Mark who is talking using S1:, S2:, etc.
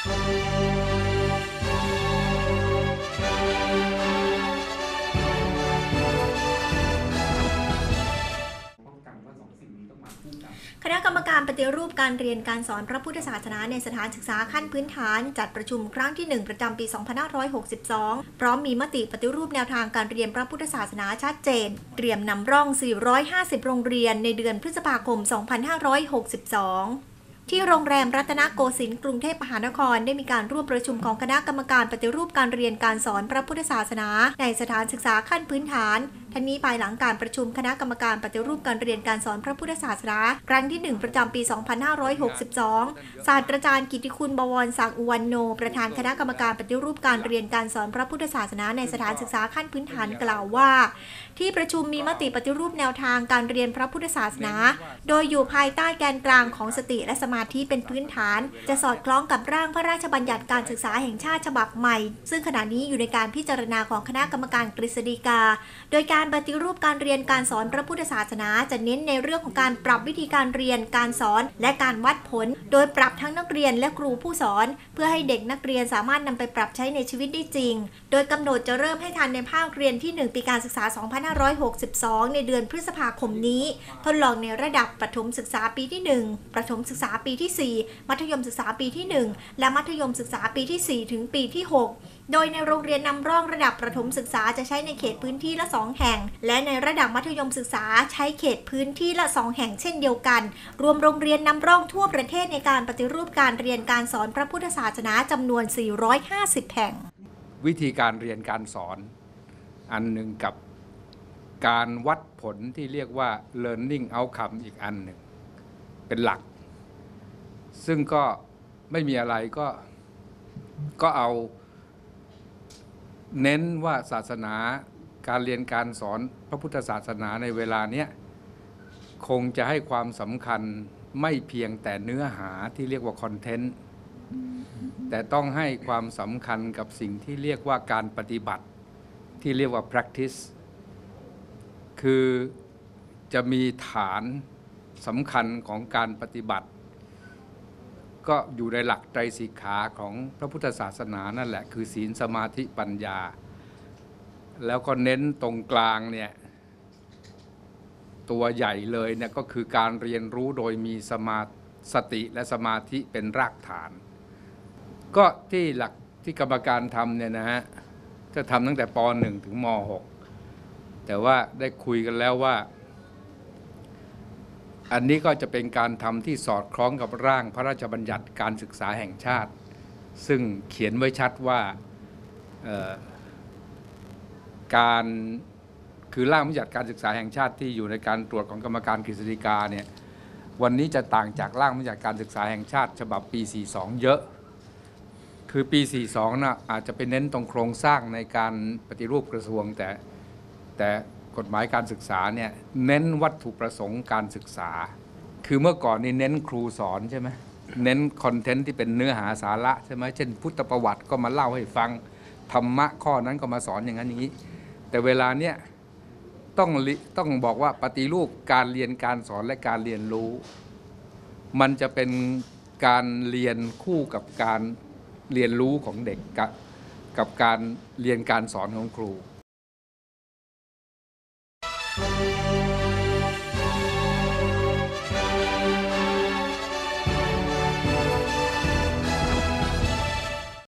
S1: ค
S2: ณะกรรมการปฏิรูปการเรียนการสอนพระพุทธศาสนาในสถานศึกษาขั้นพื้นฐาน จัดประชุมครั้งที่ 1 ประจำปี 2562 พร้อมมีมติปฏิรูปแนวทางการเรียนพระพุทธศาสนาชัดเจน เตรียมนำร่อง 450 โรงเรียนในเดือนพฤษภาคม 2562 ที่โรงแรมรัตนโกสินทร์กรุงเทพมหานคร ได้มีการร่วมประชุมของคณะกรรมการปฏิรูปการเรียนการสอนพระพุทธศาสนา ในสถานศึกษาขั้นพื้นฐาน ทั้งนี้ภายหลังการประชุมคณะกรรมการปฏิรูปการเรียนการสอนพระพุทธศาสนาครั้งที่ 1 ประจำปี 2562 ศาสตราจารย์กิติคุณบวรศักดิ์อุวันโน ประธานคณะกรรมการปฏิรูปการเรียนการสอนพระพุทธศาสนาในสถานศึกษาขั้นพื้นฐานกล่าวว่า ที่ประชุมมีมติปฏิรูปแนวทางการเรียนพระพุทธศาสนา โดยอยู่ภายใต้แกนกลางของสติและสมาธิเป็นพื้นฐาน จะสอดคล้องกับร่างพระราชบัญญัติการศึกษาแห่งชาติฉบับใหม่ ซึ่งขณะนี้อยู่ในการพิจารณาของคณะกรรมการกฤษฎีกา โดยการการปฏิรูปการเรียนการสอนพระพุทธศาสนา จะเน้นในเรื่องของการปรับวิธีการเรียนการสอนและการวัดผล โดยปรับทั้งนักเรียนและครูผู้สอน เพื่อให้เด็กนักเรียนสามารถนำไปปรับใช้ในชีวิตได้จริง โดยกำหนดจะเริ่มให้ทันในภาคเรียนที่ 1 ปีการศึกษา 2562 ในเดือนพฤษภาคมนี้ ทดลองในระดับประถมศึกษาปีที่ 1 ประถมศึกษาปีที่ 4 มัธยมศึกษาปีที่ 1 และมัธยมศึกษาปีที่ 4 ถึงปีที่ 6 โดยในโรงเรียนนำร่องระดับประถมศึกษาจะใช้ในเขตพื้นที่ละ 2 แห่ง และในระดับมัธยมศึกษาใช้เขตพื้นที่ละ 2 แห่งเช่นเดียวกัน รวมโรงเรียนนำร่องทั่วประเทศในการปฏิรูปการเรียนการสอนพระพุทธศาสนาจำนวน 450 แห่ง
S3: วิธีการเรียนการสอนอันหนึ่งกับการวัดผลที่เรียกว่า learning outcome อีกอันหนึ่ง เป็นหลัก ซึ่งก็ไม่มีอะไรก็ก็เอา เน้นว่าศาสนาการเรียนการสอนพระพุทธศาสนาในเวลาเนี้ยคงจะให้ความสำคัญไม่เพียงแต่เนื้อหาที่เรียกว่าคอนเทนต์แต่ต้องให้ความสำคัญกับสิ่งที่เรียกว่าการปฏิบัติ ที่เรียกว่า practice คือจะมีฐานสำคัญของการปฏิบัติ ก็อยู่ในหลักไตรสิกขาของพระพุทธศาสนานั่นแหละ คือศีลสมาธิปัญญา แล้วก็เน้นตรงกลางเนี่ยตัวใหญ่เลยเนี่ยก็คือการเรียนรู้โดยมีสมาสติและสมาธิเป็นรากฐาน ก็ที่หลักที่กรรมการทำเนี่ยนะฮะจะทำตั้งแต่ป .1 ถึงม .6 แต่ว่าได้คุยกันแล้วว่า อันนี้ก็จะเป็นการทำที่สอดคล้องกับร่างพระราชบัญญัติการศึกษาแห่งชาติ ซึ่งเขียนไว้ชัดว่าการคือร่างบัญญัติการศึกษาแห่งชาติที่อยู่ในการตรวจของกรรมการกฤษฎีกาเนี่ยวันนี้จะต่างจากร่างบัญญัติการศึกษาแห่งชาติ ฉบับปี 42 เยอะ คือปี 42นะอาจจะไปเน้นตรงโครงสร้างในการปฏิรูปกระทรวงแต่แต่ กฎหมายการศึกษาเนี่ยเน้นวัตถุประสงค์การศึกษา คือเมื่อก่อนนี่เน้นครูสอนใช่ไหมเน้นคอนเทนต์ที่เป็นเนื้อหาสาระใช่ไหมเช่น พุทธประวัติก็มาเล่าให้ฟังธรรมะข้อนั้นก็มาสอนอย่างนั้นอย่างนี้ แต่เวลาเนี้ยต้องต้องบอกว่าปฏิรูปการเรียนการสอนและการเรียนรู้ มันจะเป็นการเรียนคู่กับการเรียนรู้ของเด็กกับกับการเรียนการสอนของครู